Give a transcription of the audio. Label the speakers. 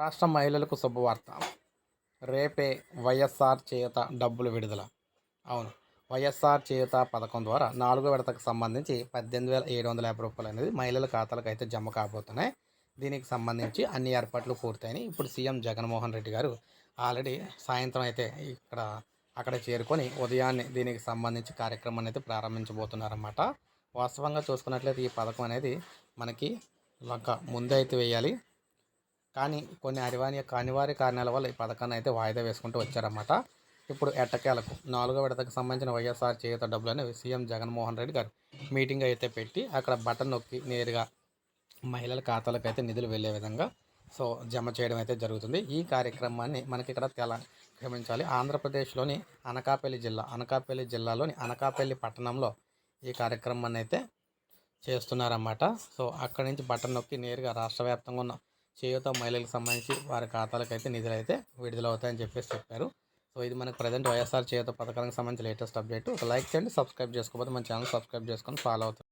Speaker 1: రాష్ట్ర మహిళలకు శుభవార్త. రేపే వైఎస్ఆర్ చేత డబ్బులు విడుదల. అవును వైఎస్ఆర్ చేత పథకం ద్వారా నాలుగో విడతకు సంబంధించి పద్దెనిమిది వేల ఏడు వందల యాభై రూపాయలు అనేది మహిళల ఖాతాలకు అయితే జమ కాబోతున్నాయి. దీనికి సంబంధించి అన్ని ఏర్పాట్లు పూర్తయినాయి. ఇప్పుడు సీఎం జగన్మోహన్ రెడ్డి గారు ఆల్రెడీ సాయంత్రం అయితే ఇక్కడ అక్కడ చేరుకొని ఉదయాన్నే దీనికి సంబంధించి కార్యక్రమాన్ని అయితే ప్రారంభించబోతున్నారన్నమాట. వాస్తవంగా చూసుకున్నట్లయితే ఈ పథకం అనేది మనకి ఒక ముందే అయితే వేయాలి. కానీ కొన్ని అనివార్య అనివార్య కారణాల వల్ల ఈ పథకాన్ని అయితే వాయిదా వేసుకుంటూ వచ్చారన్నమాట. ఇప్పుడు ఎట్టకేలకు నాలుగో విడతకు సంబంధించిన వైఎస్ఆర్ చేత డబ్బులని సీఎం జగన్మోహన్ రెడ్డి గారు మీటింగ్ అయితే పెట్టి అక్కడ బటన్ నొక్కి నేరుగా మహిళల ఖాతాలకు అయితే నిధులు వెళ్ళే విధంగా సో జమ చేయడం అయితే జరుగుతుంది. ఈ కార్యక్రమాన్ని మనకి ఇక్కడ తెల క్షమించాలి ఆంధ్రప్రదేశ్లోని అనకాపల్లి జిల్లా అనకాపల్లి జిల్లాలోని అనకాపల్లి పట్టణంలో ఈ కార్యక్రమాన్ని అయితే చేస్తున్నారన్నమాట. సో అక్కడి నుంచి బటన్ నొక్కి నేరుగా రాష్ట్ర వ్యాప్తంగా ఉన్న చేయూత మహిళలకు సంబంధించి వారి ఖాతాలకు అయితే నిధులు అయితే విడుదలవుతాయని చెప్పేసి చెప్పారు. సో ఇది మనకు ప్రజెంట్ వైఎస్ఆర్ చేయూత పథకానికి సంబంధించి లేటెస్ట్ అప్డేట్. ఒక లైక్ చేయండి సబ్స్క్రైబ్ చేసుకోకపోతే మన ఛానల్ సబ్స్క్రైబ్ చేసుకొని ఫాలో అవుతుంది